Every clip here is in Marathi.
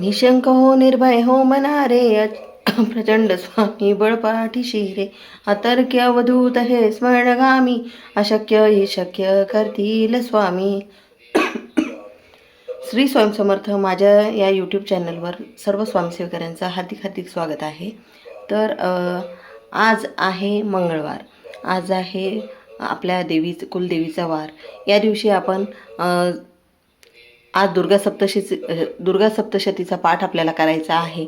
निशंक हो निर्भय हो मनारे प्रचंड स्वामी बळपाठीशी रे अतर्क्य अवधूत हे स्मरणगामी अशक्य हे शक्य करतील स्वामी. श्री स्वयंसमर्थ माझ्या या यूट्यूब चॅनलवर सर्व स्वामीसेवकऱ्यांचं हार्दिक हार्दिक स्वागत आहे. तर आज आहे मंगळवार. आज आहे आपल्या देवीच कुलदेवीचा वार. या दिवशी आपण आज दुर्गा सप्तशीची दुर्गा सप्तशतीचा पाठ आपल्याला करायचा आहे.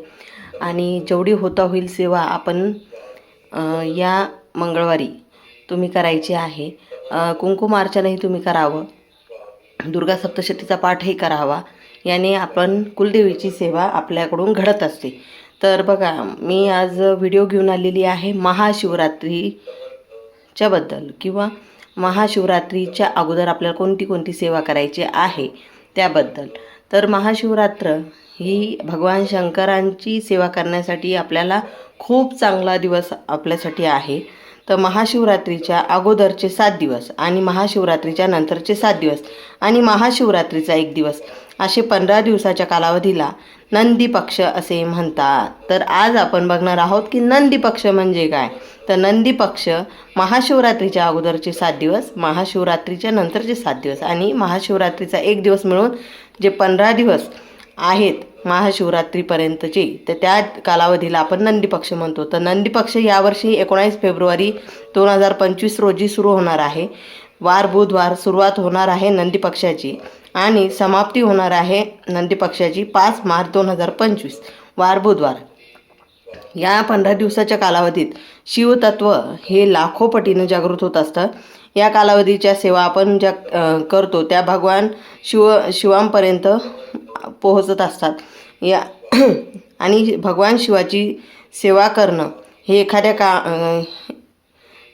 आणि जेवढी होता होईल सेवा आपण या मंगळवारी तुम्ही करायची आहे. कुंकुमार्चनही तुम्ही करावं. दुर्गा सप्तशतीचा पाठही करावा. याने आपण कुलदेवीची सेवा आपल्याकडून घडत असते. तर बघा मी आज व्हिडिओ घेऊन आलेली आहे महाशिवरात्रीच्याबद्दल किंवा महाशिवरात्रीच्या अगोदर आपल्याला कोणती कोणती सेवा करायची आहे. त्याबद्दल. तर महाशिवरात्र ही भगवान शंकरांची सेवा करण्यासाठी आपल्याला खूप चांगला दिवस आपल्यासाठी आहे. तर महाशिवरात्रीच्या अगोदरचे सात दिवस आणि महाशिवरात्रीच्या नंतरचे सात दिवस आणि महाशिवरात्रीचा एक दिवस असे पंधरा दिवसाच्या कालावधीला नंदी पक्ष असे म्हणतात. तर आज आपण बघणार आहोत की नंदी पक्ष म्हणजे काय? तर नंदी पक्ष महाशिवरात्रीच्या अगोदरचे सात दिवस महाशिवरात्रीच्या नंतरचे सात दिवस आणि महाशिवरात्रीचा एक दिवस मिळून जे पंधरा दिवस आहेत महाशिवरात्रीपर्यंतचे. तर त्या कालावधीला आपण नंदी पक्ष म्हणतो. तर नंदी पक्ष यावर्षी एकोणावीस फेब्रुवारी दोन हजार पंचवीस रोजी सुरू होणार आहे. वार बुधवार सुरुवात होणार आहे नंदी पक्षाची आणि समाप्ती होणार आहे नंदी पक्षाची पाच मार्च दोन हजार पंचवीस वार बुधवार. या पंधरा दिवसाच्या कालावधीत शिवतत्व हे लाखो पटीनं जागृत होत असतं. या कालावधीच्या सेवा आपण ज्या करतो त्या भगवान शिव शिवांपर्यंत पोहोचत असतात. या आणि भगवान शिवाची सेवा करणं हे एखाद्या का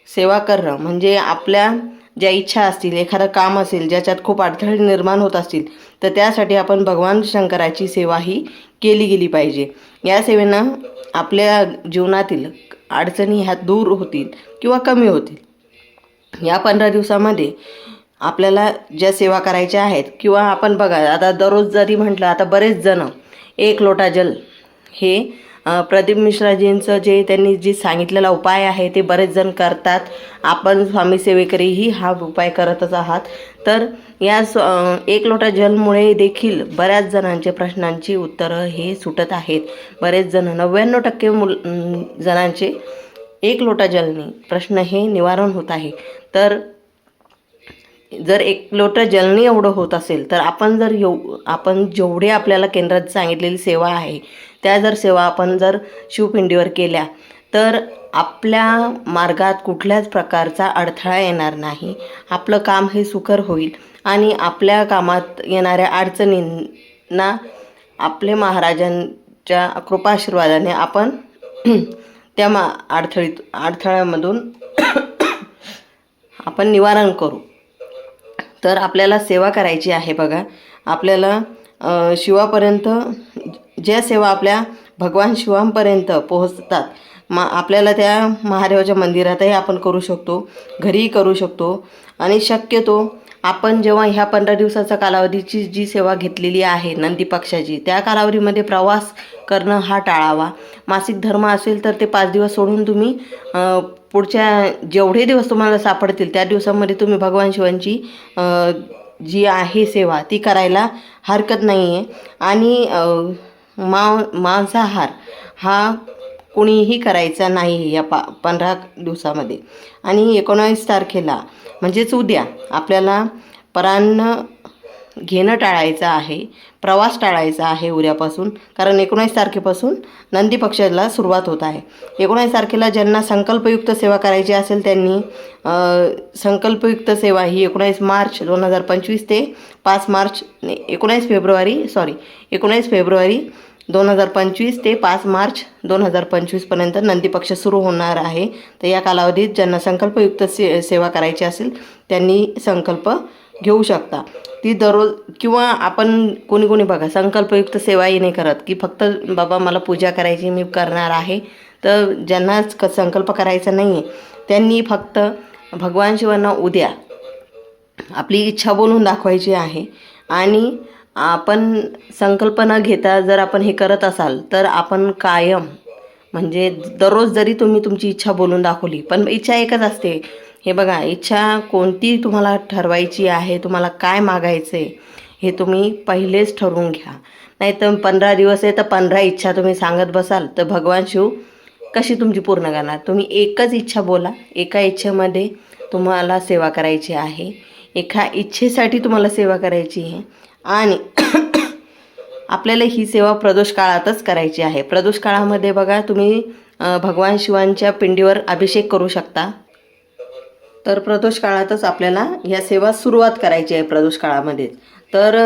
सेवा करणं म्हणजे आपल्या ज्या इच्छा असतील एखादं काम असेल ज्याच्यात खूप अडथळे निर्माण होत असतील तर त्यासाठी आपण भगवान शंकराची सेवा ही केली गेली पाहिजे. या सेवेनं आपल्या जीवनातील अडचणी ह्या दूर होतील किंवा कमी होतील. या पंधरा दिवसामध्ये आपल्याला ज्या सेवा करायच्या आहेत किंवा आपण बघा आता दररोज जरी म्हटलं आता बरेच जण एक लोटा जल हे प्रदीप मिश्राजींचं जे त्यांनी जे सांगितलेला उपाय आहे ते बरेच जण करतात. आपण स्वामी सेवेकरीही हा उपाय करतच आहात. तर या स्व एक लोटा जलमुळे देखील बऱ्याच जणांचे प्रश्नांची उत्तरं हे सुटत आहेत. बरेच जण नव्याण्णव टक्के मुल जणांचे एक लोटा जलने प्रश्न हे निवारण होत आहे. तर जर एक लोटं जलनी एवढं होत असेल तर आपण जर येऊ आपण जेवढे आपल्याला केंद्रात सांगितलेली सेवा आहे त्या जर सेवा आपण जर शिवपिंडीवर केल्या तर आपल्या मार्गात कुठल्याच प्रकारचा अडथळा येणार नाही. आपलं काम हे सुकर होईल आणि आपल्या कामात येणाऱ्या अडचणींना आपले महाराजांच्या कृपाशीर्वादाने आपण त्या मा अडथळीत अडथळ्यामधून आपण निवारण करू. तर आपल्याला सेवा करायची आहे बघा. आपल्याला शिवापर्यंत ज्या सेवा आपल्या भगवान शिवांपर्यंत पोहोचतात मा आपल्याला त्या महादेवाच्या मंदिरातही आपण करू शकतो घरीही करू शकतो. आणि शक्यतो आपण जेव्हा ह्या पंधरा दिवसाचा कालावधीची जी सेवा घेतलेली आहे नंदी पक्षाची त्या कालावधीमध्ये प्रवास करणं हा टाळावा. मासिक धर्म असेल तर ते पाच दिवस सोडून तुम्ही पुढच्या जेवढे दिवस तुम्हाला सापडतील त्या दिवसामध्ये तुम्ही भगवान शिवांची जी आहे सेवा ती करायला हरकत नाही आहे आणि अ, मा मांसाहार हा कुणीही करायचा नाही या पा पंधरा दिवसामध्ये. आणि एकोणावीस तारखेला म्हणजेच उद्या आपल्याला परान्न घेणं टाळायचं आहे. प्रवास टाळायचा आहे उद्यापासून. कारण एकोणीस तारखेपासून नंदी पक्षाला सुरुवात होत आहे. एकोणीस तारखेला ज्यांना संकल्पयुक्त सेवा करायची असेल त्यांनी संकल्पयुक्त सेवा ही एकोणीस मार्च दोन हजार पंचवीस ते पाच मार्च एकोणीस फेब्रुवारी सॉरी एकोणीस फेब्रुवारी दोन हजार पंचवीस ते पाच मार्च दोन हजार पंचवीसपर्यंत नंदी पक्ष सुरू होणार आहे. तर या कालावधीत ज्यांना संकल्पयुक्त से सेवा करायची असेल त्यांनी संकल्प घेऊ शकता. ती दररोज किंवा आपण कोणी कोणी बघा संकल्पयुक्त सेवाही नाही करत की फक्त बाबा मला पूजा करायची मी करणार आहे. तर ज्यांनाच क संकल्प करायचा नाही आहे त्यांनी फक्त भगवान शिवांना उद्या आपली इच्छा बोलून दाखवायची आहे. आणि आपण संकल्प न घेता जर आपण हे करत असाल तर आपण कायम म्हणजे दररोज जरी तुम्ही तुमची इच्छा बोलून दाखवली पण इच्छा एकच असते हे बघा इच्छा कोणती तुम्हाला ठरवायची आहे तुम्हाला काय मागायचं आहे हे तुम्ही पहिलेच ठरवून घ्या. नाही तर पंधरा दिवस आहे तर पंधरा इच्छा तुम्ही सांगत बसाल तर भगवान शिव कशी तुमची पूर्ण करणार? तुम्ही एकच इच्छा बोला एका इच्छेमध्ये तुम्हाला सेवा करायची आहे एका इच्छेसाठी तुम्हाला सेवा करायची आहे आणि आपल्याला ही सेवा प्रदोष काळातच करायची आहे. प्रदोष काळामध्ये बघा तुम्ही भगवान शिवांच्या पिंडीवर अभिषेक करू शकता. तर प्रदोष काळातच आपल्याला या सेवा सुरुवात करायची आहे प्रदोष काळामध्ये तर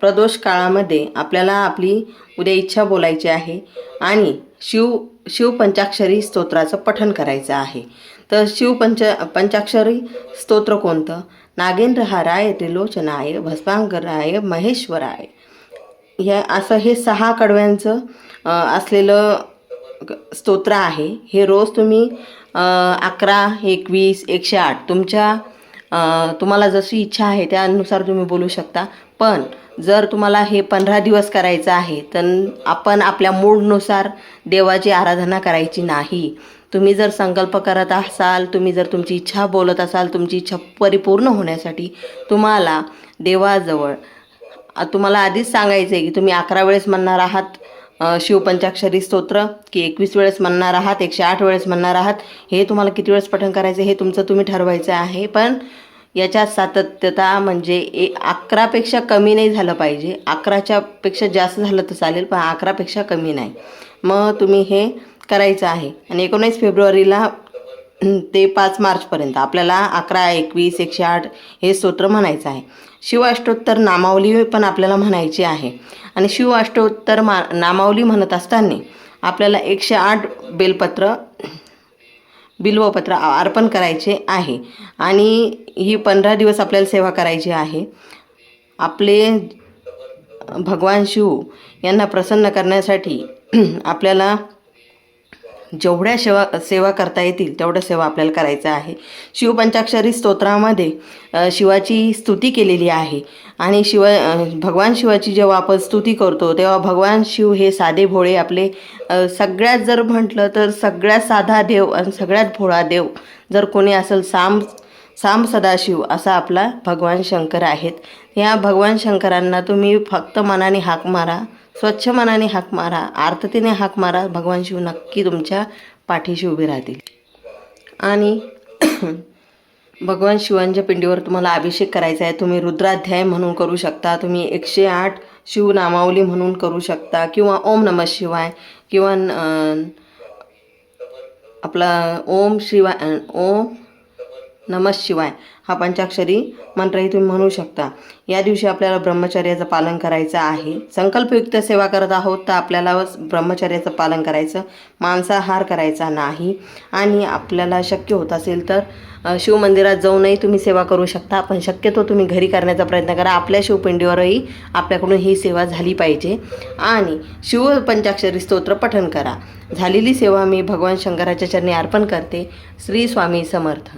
प्रदोष काळामध्ये आपल्याला आपली उद्या इच्छा बोलायची आहे आणि शिव शिवपंचाक्षरी स्तोत्राचं पठण करायचं आहे. तर शिवपंच पंचाक्षरी स्तोत्र कोणतं? नागेंद्र हाराय त्रिलोचनाय भस्मांगराय महेश्वराय ह्या असं हे सहा कडव्यांचं असलेलं स्तोत्र आहे. हे रोज तुम्ही अकरा एकवीस एकशे आठ. तुमच्या तुम्हाला जशी इच्छा आहे त्यानुसार तुम्ही बोलू शकता. पण जर तुम्हाला हे पंधरा दिवस करायचं आहे तर आपण आपल्या मूडनुसार देवाची आराधना करायची नाही. तुम्ही जर संकल्प करत असाल तुम्ही जर तुमची इच्छा बोलत असाल तुमची इच्छा परिपूर्ण होण्यासाठी तुम्हाला देवाजवळ तुम्हाला आधीच सांगायचं आहे की तुम्ही अकरा वेळेस म्हणणार आहात शिवपंचाक्षरी स्तोत्र की एकवीस वेळेस म्हणणार आहात एकशे आठ वेळेस म्हणणार आहात हे तुम्हाला किती वेळेस पठण करायचं हे तुमचं तुम्ही ठरवायचं आहे पण याच्यात सातत्यता म्हणजे ए अकरापेक्षा कमी नाही झालं पाहिजे. अकराच्या पेक्षा जास्त झालं तर चालेल पण अकरापेक्षा कमी नाही. मग तुम्ही हे करायचं आहे. आणि एकोणीस फेब्रुवारीला ते पाच मार्चपर्यंत आपल्याला अकरा एकवीस एकशे आठ हे स्तोत्र म्हणायचं आहे. शिवाष्टोत्तर नामावली पण आपल्याला म्हणायची आहे. आणि शिव अष्टोत्तर मा नामावली म्हणत असताना आपल्याला एकशे आठ बेलपत्र बिल्वपत्र अर्पण करायचे आहे. आणि ही पंधरा दिवस आपल्याला सेवा करायची आहे. आपले भगवान शिव यांना प्रसन्न करण्यासाठी आपल्याला जेवढ्या सेवा सेवा करता येतील तेवढ्या सेवा आपल्याला करायचा आहे. शिवपंचाक्षरी स्तोत्रामध्ये शिवाची स्तुती केलेली आहे. आणि शिव भगवान शिवाची जेव्हा आपण स्तुती करतो तेव्हा भगवान शिव हे साधे भोळे आपले सगळ्यात जर म्हटलं तर सगळ्यात साधा देव आणि सगळ्यात भोळा देव जर कोणी असेल साम साम सदाशिव असा आपला भगवान शंकर आहेत. या भगवान शंकरांना तुम्ही फक्त मनाने हाक मारा. स्वच्छ मनाने हाक मारा आर्ततेने हाक मारा भगवान शिव नक्की तुमच्या पाठीशी उभे राहतील. आणि भगवान शिवांच्या पिंडीवर तुम्हाला अभिषेक करायचा आहे. तुम्ही रुद्राध्याय म्हणून करू शकता तुम्ही एकशे आठ शिवनामावली म्हणून करू शकता किंवा ओम नमः शिवाय किंवा आपला ओम शिवाय ओम नमः शिवाय. हा पंचाक्षरी मंत्रही तुम्ही म्हणू शकता. या दिवशी आपल्याला ब्रह्मचर्याचं पालन करायचं आहे. संकल्पयुक्त सेवा करत आहोत तर आपल्याला ब्रह्मचर्याचं पालन करायचं. मांसाहार करायचा नाही. आणि आपल्याला शक्य होत असेल तर शिवमंदिरात जाऊनही तुम्ही सेवा करू शकता. पण शक्यतो तुम्ही घरी करण्याचा प्रयत्न करा. आपल्या शिवपिंडीवरही आपल्याकडून ही सेवा झाली पाहिजे. आणि शिव पंचाक्षरी स्तोत्र पठण करा. झालेली सेवा मी भगवान शंकराच्या चरणी अर्पण करते. श्री स्वामी समर्थ.